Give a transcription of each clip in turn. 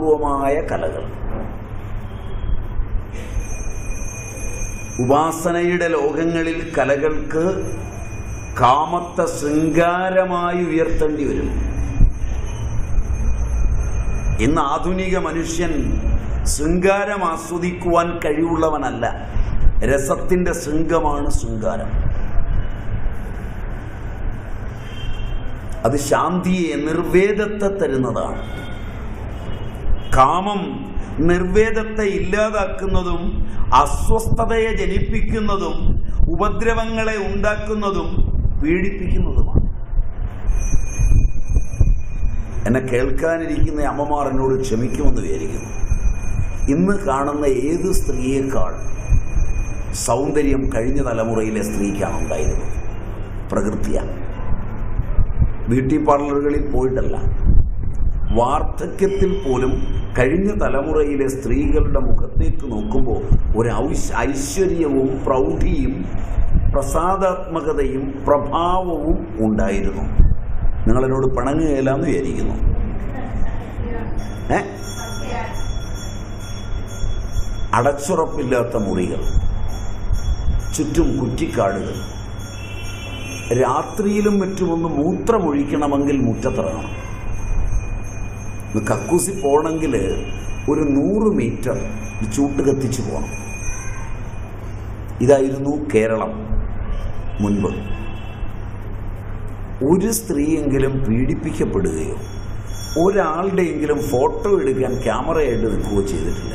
അപൂർവമായ കലകൾ. ഉപാസനയുടെ ലോകങ്ങളിൽ കലകൾക്ക് കാമത്ത ശൃംഗാരമായി ഉയർത്തേണ്ടി വരും. ഇന്ന് ആധുനിക മനുഷ്യൻ ശൃംഗാരം ആസ്വദിക്കുവാൻ കഴിവുള്ളവനല്ല. രസത്തിന്റെ ശൃംഗമാണ് ശൃംഗാരം. അത് ശാന്തിയെ നിർവേദത്തെ തരുന്നതാണ്. കാമം നിർവേദത്തെ ഇല്ലാതാക്കുന്നതും അസ്വസ്ഥതയെ ജനിപ്പിക്കുന്നതും ഉപദ്രവങ്ങളെ ഉണ്ടാക്കുന്നതും പീഡിപ്പിക്കുന്നതുമാണ്. എന്നെ കേൾക്കാനിരിക്കുന്ന അമ്മമാർ എന്നോട് ക്ഷമിക്കുമെന്ന് വിചാരിക്കുന്നു. ഇന്ന് കാണുന്ന ഏത് സ്ത്രീയേക്കാൾ സൗന്ദര്യം കഴിഞ്ഞ തലമുറയിലെ സ്ത്രീക്കാണ് ഉണ്ടായിരുന്നത്? പ്രകൃതിയാണ്. ബ്യൂട്ടി പാർലറുകളിൽ പോയിട്ടല്ല. വാർദ്ധക്യത്തിൽ പോലും കഴിഞ്ഞ തലമുറയിലെ സ്ത്രീകളുടെ മുഖത്തേക്ക് നോക്കുമ്പോൾ ഒരു ഐശ്വര്യവും പ്രൗഢിയും പ്രസാദാത്മകതയും പ്രഭാവവും ഉണ്ടായിരുന്നു. നിങ്ങളെന്നോട് പിണങ്ങുകയില്ലെന്ന് വിചാരിക്കുന്നു. ഏ? അടച്ചുറപ്പില്ലാത്ത മുറികൾ ചുറ്റും കുറ്റിക്കാടുകൾ. രാത്രിയിലും മറ്റുമൊന്ന് മൂത്രമൊഴിക്കണമെങ്കിൽ മുറ്റത്തിറങ്ങണം. കക്കൂസി പോകണമെങ്കിൽ ഒരു നൂറ് മീറ്റർ ചൂട്ട് കത്തിച്ച് പോകണം ഇതായിരുന്നു കേരളം മുൻപ്. ഒരു സ്ത്രീയെങ്കിലും പീഡിപ്പിക്കപ്പെടുകയോ ഒരാളുടെയെങ്കിലും ഫോട്ടോ എടുക്കാൻ ക്യാമറയായിട്ട് നിൽക്കുകയോ ചെയ്തിട്ടില്ല.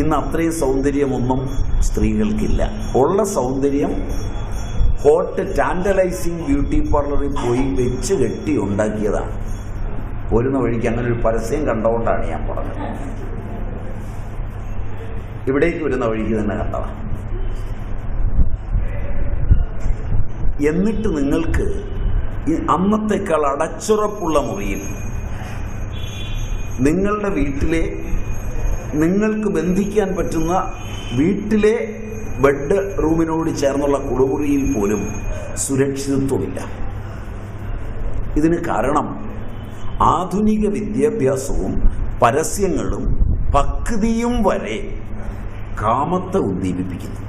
ഇന്ന് അത്രയും സൗന്ദര്യമൊന്നും സ്ത്രീകൾക്കില്ല. ഉള്ള സൗന്ദര്യം ഹോട്ട് ടാൻഡലൈസിങ് ബ്യൂട്ടി പാർലറിൽ പോയി വെച്ച് കെട്ടി ഉണ്ടാക്കിയതാണ്. പോരുന്ന വഴിക്ക് അങ്ങനെ ഒരു പരസ്യം കണ്ടുകൊണ്ടാണ് ഞാൻ പറഞ്ഞത്. ഇവിടേക്ക് വരുന്ന വഴിക്ക് തന്നെ കണ്ടതാണ് എന്നിട്ട് നിങ്ങൾക്ക് അന്നത്തേക്കാൾ അടച്ചുറപ്പുള്ള മുറിയിൽ നിങ്ങളുടെ വീട്ടിലെ നിങ്ങൾക്ക് ബന്ധിക്കാൻ പറ്റുന്ന വീട്ടിലെ ബെഡ് റൂമിനോട് ചേർന്നുള്ള കുളിമുറിയിൽ പോലും സുരക്ഷിതത്വമില്ല. ഇതിന് കാരണം ആധുനിക വിദ്യാഭ്യാസവും പരസ്യങ്ങളും പക്തിയും വരെ കാമത്തെ ഉദ്ദീപിപ്പിക്കുന്നു.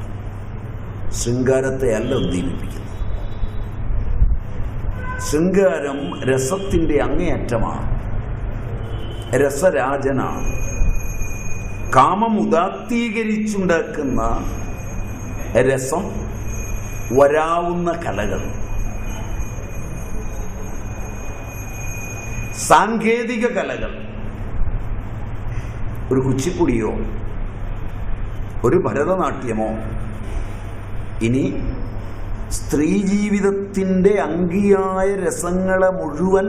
ശൃംഗാരത്തെ അല്ല ഉദ്ദീപിപ്പിക്കുന്നു. ശൃംഗാരം രസത്തിന്റെ അങ്ങേയറ്റമാണ്. രസരാജനാണ്. കാമം ഉദാത്തീകരിച്ചുണ്ടാക്കുന്ന രസം വരാവുന്ന കലകൾ. സാങ്കേതിക കലകൾ. ഒരു കുച്ചിപ്പുടിയോ ഒരു ഭരതനാട്യമോ ഇനി സ്ത്രീ ജീവിതത്തിന്റെ അങ്കിയായ രസങ്ങളെ മുഴുവൻ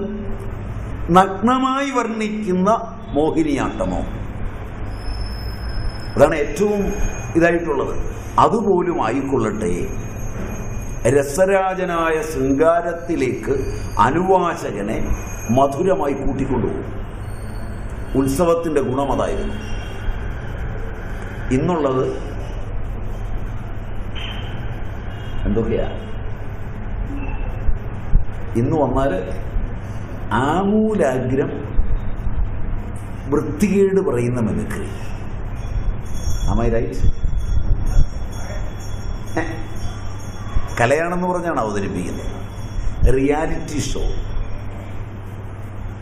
നഗ്നമായി വർണിക്കുന്ന മോഹിനിയാട്ടമോ? അതാണ് ഏറ്റവും ഇതായിട്ടുള്ളത്. അതുപോലും ആയിക്കൊള്ളട്ടെ രസരാജനായ ശൃംഗാരത്തിലേക്ക് അനുവാചകനെ മധുരമായി കൂട്ടിക്കൊണ്ടുപോകും. ഉത്സവത്തിന്റെ ഗുണം അതായിരുന്നു. ഇന്നുള്ളത് എന്തൊക്കെയാ? ഇന്ന് വന്നാൽ ആമൂലാഗ്രം വൃത്തികേട് പറയുന്ന മിമിക്രി അമൈ റൈറ്റ് കലയാണെന്ന് പറഞ്ഞാണ് അവതരിപ്പിക്കുന്നത്. റിയാലിറ്റി ഷോ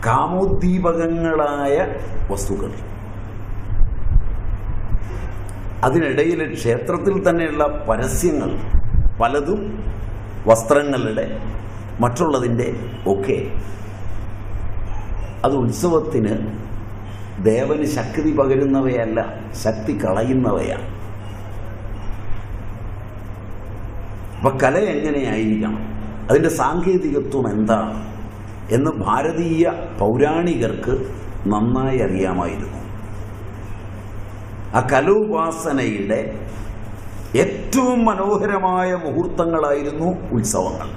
കാമോദ്ദീപകങ്ങളായ വസ്തുക്കൾ. അതിനിടയിൽ ക്ഷേത്രത്തിൽ തന്നെയുള്ള പരസ്യങ്ങൾ പലതും വസ്ത്രങ്ങളുടെ മറ്റുള്ളതിന്റെ ഒക്കെ. അത് ഉത്സവത്തിന് ദേവന് ശക്തി പകരുന്നവയല്ല ശക്തി കളയുന്നവയാണ്. അപ്പൊ കല എങ്ങനെയായിരിക്കണം? അതിന്റെ സാങ്കേതികത്വം എന്താണ് എന്ന് ഭാരതീയ പൗരാണികർക്ക് നന്നായി അറിയാമായിരുന്നു. ആ കലോപാസനയുടെ ഏറ്റവും മനോഹരമായ മുഹൂർത്തങ്ങളായിരുന്നു ഉത്സവങ്ങൾ.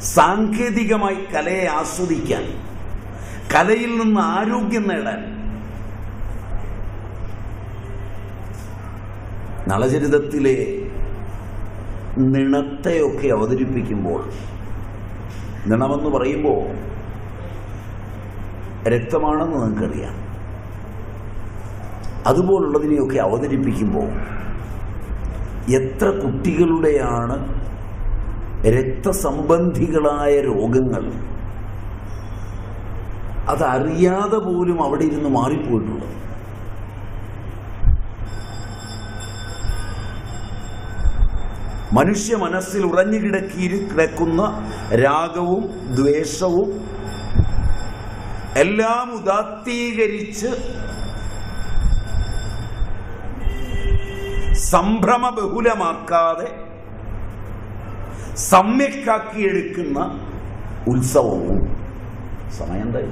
സാങ്കേതികമായി കലയെ ആസ്വദിക്കാൻ കലയിൽ നിന്ന് ആരോഗ്യം നേടാൻ. നളചരിതത്തിലെ നിണത്തെയൊക്കെ അവതരിപ്പിക്കുമ്പോൾ നിണമെന്ന് പറയുമ്പോൾ രക്തമാണെന്ന് നിങ്ങൾക്കറിയാം. അതുപോലുള്ളതിനെയൊക്കെ അവതരിപ്പിക്കുമ്പോൾ എത്ര കുട്ടികളുടെയാണ് രക്തസംബന്ധികളായ രോഗങ്ങൾ അതറിയാതെ പോലും അവിടെ ഇരുന്ന് മാറിപ്പോയിട്ടുള്ളത്? മനുഷ്യ മനസ്സിൽ ഉറഞ്ഞു കിടക്കി കിടക്കുന്ന രാഗവും ദ്വേഷവും എല്ലാം ഉദാത്തീകരിച്ച് സംഭ്രമ ബഹുലമാക്കാതെ സമ്യക്കാക്കിയെടുക്കുന്ന ഉത്സവവും സമയം എന്തായി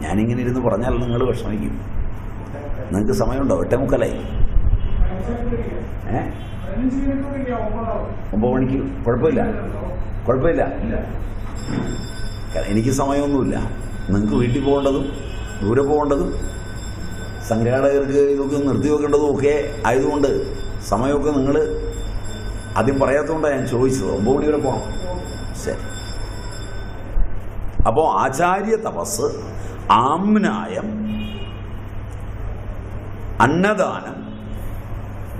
ഞാനിങ്ങനെ ഇരുന്ന് പറഞ്ഞാൽ നിങ്ങൾ വിഷമിക്കും. നിങ്ങൾക്ക് സമയമുണ്ടോ? ഒറ്റമുക്കലായി. മുക്കാലായി ഒമ്പത് മണിക്ക് കുഴപ്പമില്ല. കുഴപ്പമില്ല. എനിക്ക് സമയമൊന്നുമില്ല. നിങ്ങൾക്ക് വീട്ടിൽ പോകേണ്ടതും ദൂരെ പോകേണ്ടതും സംഘാടകർക്ക് ഇതൊക്കെ നിർത്തി വെക്കേണ്ടതും ഒക്കെ ആയതുകൊണ്ട് സമയമൊക്കെ നിങ്ങൾ ആദ്യം പറയാത്തതുകൊണ്ടാണ് ഞാൻ ചോദിച്ചത്. ഒമ്പത് മണി വരെ പോകണം ശരി. അപ്പോൾ ആചാര്യ തപസ് ആംനായം അന്നദാനം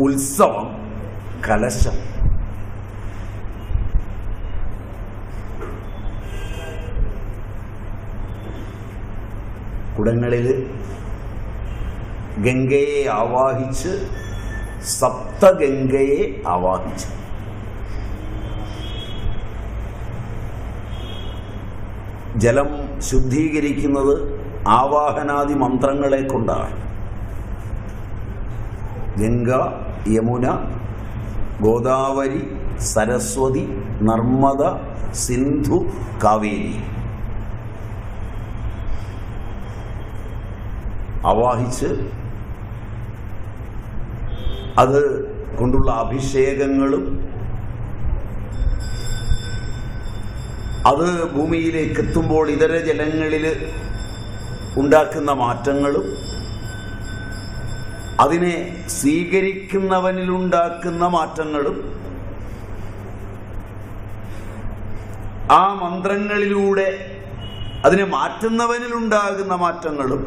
ഉത്സവം കലശം. കുടങ്ങളിൽ ഗംഗയെ ആവാഹിച്ച് സപ്തഗംഗയെ ആവാഹിച്ചു. ജലം ശുദ്ധീകരിക്കുന്നത് ആവാഹനാദി മന്ത്രങ്ങളെ കൊണ്ടാണ്. ഗംഗ യമുന ഗോദാവരി സരസ്വതി നർമ്മദ സിന്ധു കാവേരി. ആവാഹിച്ച് അത് കൊണ്ടുള്ള അഭിഷേകങ്ങളും അത് ഭൂമിയിലേക്ക് എത്തുമ്പോൾ ഇതര ജലങ്ങളിൽ ഉണ്ടാക്കുന്ന മാറ്റങ്ങളും അതിനെ സ്വീകരിക്കുന്നവനിലുണ്ടാക്കുന്ന മാറ്റങ്ങളും ആ മന്ത്രങ്ങളിലൂടെ അതിനെ മാറ്റുന്നവനിലുണ്ടാകുന്ന മാറ്റങ്ങളും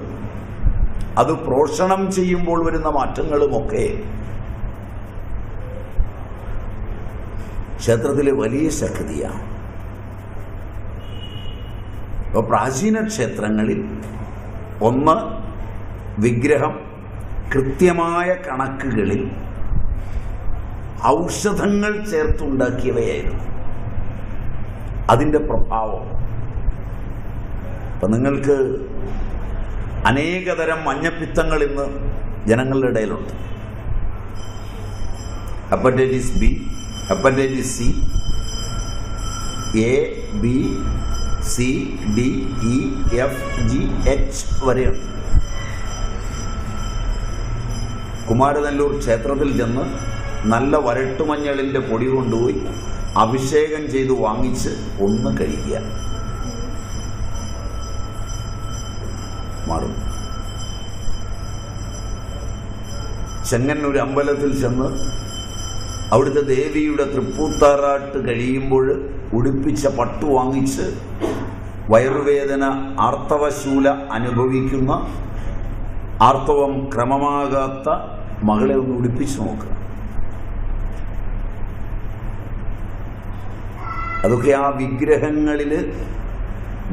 അത് പ്രോഷണം ചെയ്യുമ്പോൾ വരുന്ന മാറ്റങ്ങളുമൊക്കെ ക്ഷേത്രത്തിലെ വലിയ ശക്തിയാണ്. ഇപ്പോൾ പ്രാചീന ക്ഷേത്രങ്ങളിൽ ഒന്ന് വിഗ്രഹം കൃത്യമായ കണക്കുകളിൽ ഔഷധങ്ങൾ ചേർത്തുണ്ടാക്കിയവയായിരുന്നു. അതിന്റെ പ്രഭാവം. അപ്പം നിങ്ങൾക്ക് അനേകതരം മഞ്ഞപ്പിത്തങ്ങൾ ഇന്ന് ജനങ്ങളുടെ ഇടയിലുണ്ട്. Hepatitis B hepatitis C A B C D E F G H വരെയുണ്ട്. കുമാരനെല്ലൂർ ക്ഷേത്രത്തിൽ ചെന്ന് നല്ല വരട്ടുമഞ്ഞളിന്റെ പൊടി കൊണ്ടുപോയി അഭിഷേകം ചെയ്ത് വാങ്ങിച്ച് ഒന്ന് കഴിക്കുക. മാറും. ചെങ്ങന്നൂർ അമ്പലത്തിൽ ചെന്ന് അവിടുത്തെ ദേവിയുടെ തൃപ്പൂത്താറാട്ട് കഴിയുമ്പോൾ ഉടുപ്പിച്ച പട്ടു വാങ്ങിച്ച് വയറുവേദന ആർത്തവശൂല അനുഭവിക്കുന്ന ആർത്തവം ക്രമമാകാത്ത മകളെ ഒന്ന് ഉടുപ്പിച്ച് നോക്കുക അതൊക്കെ ആ വിഗ്രഹങ്ങളിൽ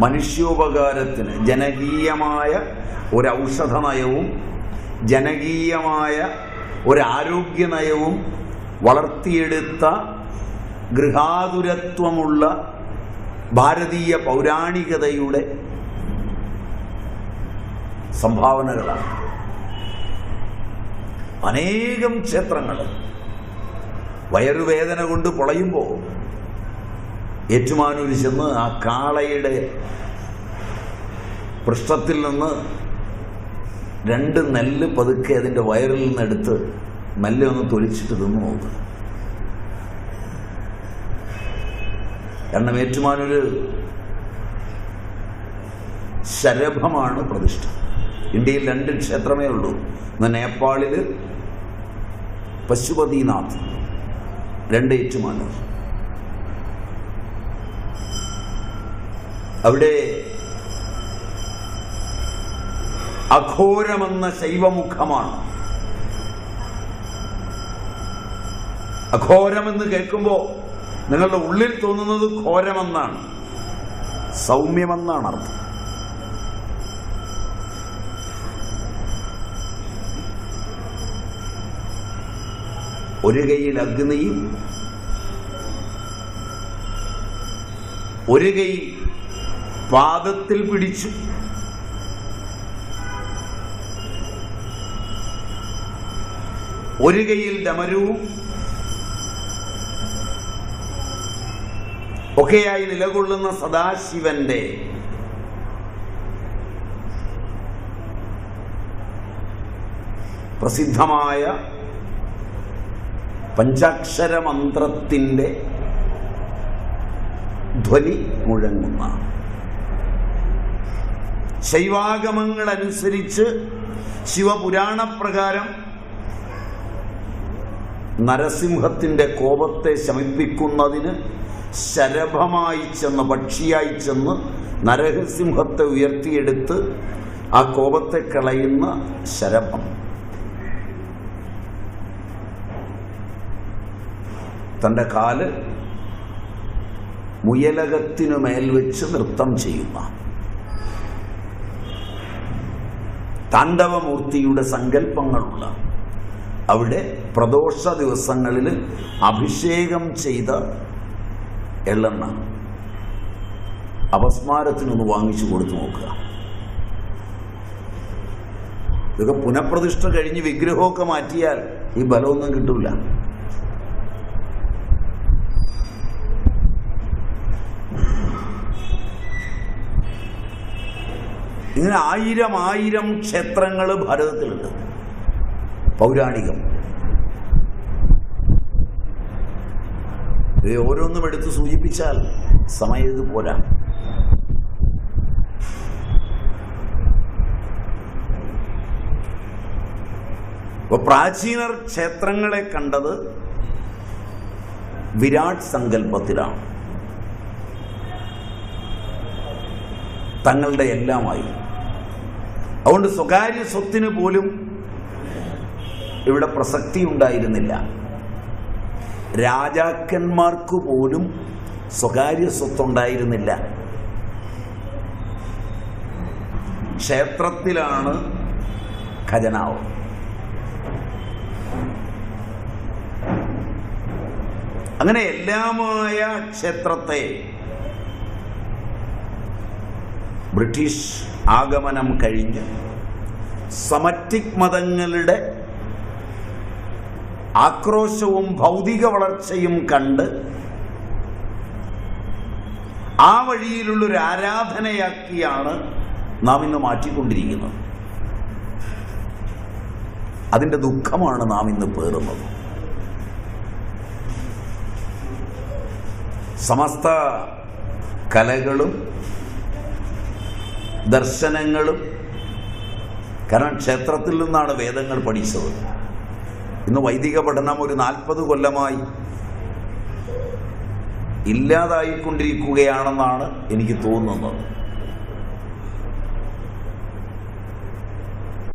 മനുഷ്യോപകാരത്തിന് ജനകീയമായ ഒരൗഷധ നയവും ജനകീയമായ ഒരാരോഗ്യ നയവും വളർത്തിയെടുത്ത ഗൃഹാതുരത്വമുള്ള ഭാരതീയ പൗരാണികതയുടെ സംഭാവനകളാണ്. അനേകം ക്ഷേത്രങ്ങൾ. വയറുവേദന കൊണ്ട് പൊളയുമ്പോൾ ഏറ്റുമാനൂർ ചെന്ന് ആ കാളയുടെ പൃഷ്ഠത്തിൽ നിന്ന് രണ്ട് നെല്ല് പതുക്കെ അതിന്റെ വയറിൽ നിന്നെടുത്ത് നെല്ല് ഒന്ന് തൊലിച്ചിട്ട് തിന്നു നോക്കുക കാരണം ഏറ്റുമാനൂര് ശരഭമാണ് പ്രതിഷ്ഠ. ഇന്ത്യയിൽ രണ്ട് ക്ഷേത്രമേ ഉള്ളൂ. ഒന്ന് നേപ്പാളിൽ പശുപതിനാഥ്. രണ്ട് ഏറ്റുമാനർ. അവിടെ അഘോരമെന്ന ശൈവമുഖമാണ്. അഘോരമെന്ന് കേൾക്കുമ്പോൾ നിങ്ങളുടെ ഉള്ളിൽ തോന്നുന്നത് ഘോരമെന്നാണ്. സൗമ്യമെന്നാണ് അർത്ഥം ഒരു കൈയിൽ അഗ്നിയും ഒരു കൈ പാദത്തിൽ പിടിച്ചു. ഒരു കൈയിൽ ഡമരുവും ഒക്കെയായി നിലകൊള്ളുന്ന സദാശിവന്റെ പ്രസിദ്ധമായ പഞ്ചാക്ഷര മന്ത്രത്തിന്റെ ധ്വനി മുഴങ്ങുന്ന ശൈവാഗമങ്ങൾ അനുസരിച്ച് ശിവപുരാണപ്രകാരം നരസിംഹത്തിന്റെ കോപത്തെ ശമിപ്പിക്കുന്നതിന് ശരഭമായി ചെന്ന് പക്ഷിയായി ചെന്ന് നരസിംഹത്തെ ഉയർത്തിയെടുത്ത് ആ കോപത്തെ കളയുന്ന ശരഭം. തന്റെ കാൽ മുയലകത്തിനു മേൽ വെച്ച് നൃത്തം ചെയ്യുന്ന താണ്ഡവമൂർത്തിയുടെ സങ്കല്പങ്ങളുള്ള അവിടെ പ്രദോഷ ദിവസങ്ങളിൽ അഭിഷേകം ചെയ്ത എള്ളെണ്ണ അപസ്മാരത്തിനൊന്ന് വാങ്ങിച്ചു കൊടുത്തു നോക്കുക. ഇതൊക്കെ പുനഃപ്രതിഷ്ഠ കഴിഞ്ഞ് വിഗ്രഹമൊക്കെ മാറ്റിയാൽ ഈ ബലമൊന്നും കിട്ടൂല. ഇങ്ങനെ ആയിരം ആയിരം ക്ഷേത്രങ്ങൾ ഭാരതത്തിലുണ്ട്. പൗരാണികം. ഇത് ഓരോന്നും എടുത്ത് സൂചിപ്പിച്ചാൽ സമയം ഇത് പോരാ. ഇപ്പൊ പ്രാചീനർ ക്ഷേത്രങ്ങളെ കണ്ടത് വിരാട് സങ്കല്പത്തിലാണ്. തങ്ങളുടെ എല്ലാമായി. അതുകൊണ്ട് സ്വകാര്യ സ്വത്തിന് പോലും ഇവിടെ പ്രസക്തി ഉണ്ടായിരുന്നില്ല. രാജാക്കന്മാർക്ക് പോലും സ്വകാര്യ സ്വത്തുണ്ടായിരുന്നില്ല. ക്ഷേത്രത്തിലാണ് ഖജനാവ്. അങ്ങനെ എല്ലാമായ ക്ഷേത്രത്തെ ബ്രിട്ടീഷ് ആഗമനം കഴിഞ്ഞ് സമറ്റിക് മതങ്ങളുടെ ആക്രോശവും ഭൗതിക വളർച്ചയും കണ്ട് ആ വഴിയിലുള്ളൊരു ആരാധനയാക്കിയാണ് നാം ഇന്ന് മാറ്റിക്കൊണ്ടിരിക്കുന്നത്. അതിന്റെ ദുഃഖമാണ് നാം ഇന്ന് പേറുന്നത്. സമസ്ത കലകളും ദർശനങ്ങളും കാരണം ക്ഷേത്രത്തിൽ നിന്നാണ് വേദങ്ങൾ പഠിച്ചത്. ഇന്ന് വൈദിക പഠനം ഒരു നാൽപ്പത് കൊല്ലമായി ഇല്ലാതായിക്കൊണ്ടിരിക്കുകയാണെന്നാണ് എനിക്ക് തോന്നുന്നത്.